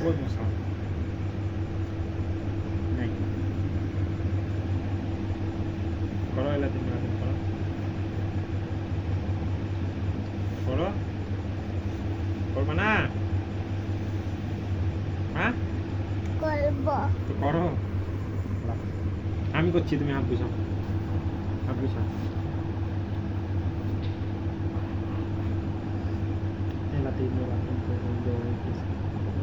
ওই মশা নাই করো এলা তুমি আগে করো করো করবা না হ্যাঁ করবো তো করো আমি করছি তুমি হাত বুঝাও হাত বুঝাও এলা তিন এলা তিন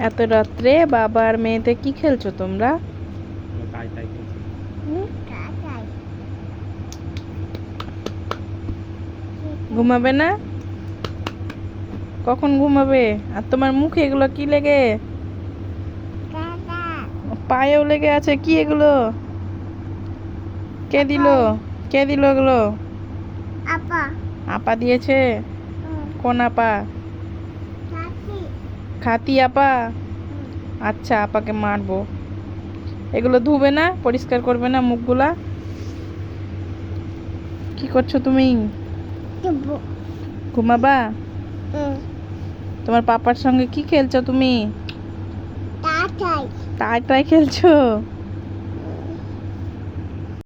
এত রাত্রে বাবা আর মেয়েতে কি খেলছো তোমরা? ঘুমাবে না? কখন ঘুমাবে? আর তোমার মুখে এগুলো কি লেগে? পায়েও লেগে আছে কি এগুলো? কে দিল? কে দিল এগুলো? আপা। আপা দিয়েছে? কোন আপা? খাতি আপা? আচ্ছা আপাকে মারবো। এগুলো ধুবে না পরিষ্কার করবে না মুখগুলা? কি করছ তুমি? ঘুমাবা। তোমার পাপার সঙ্গে কি খেলছো তুমি? কাকাই টাই টাই খেলছো?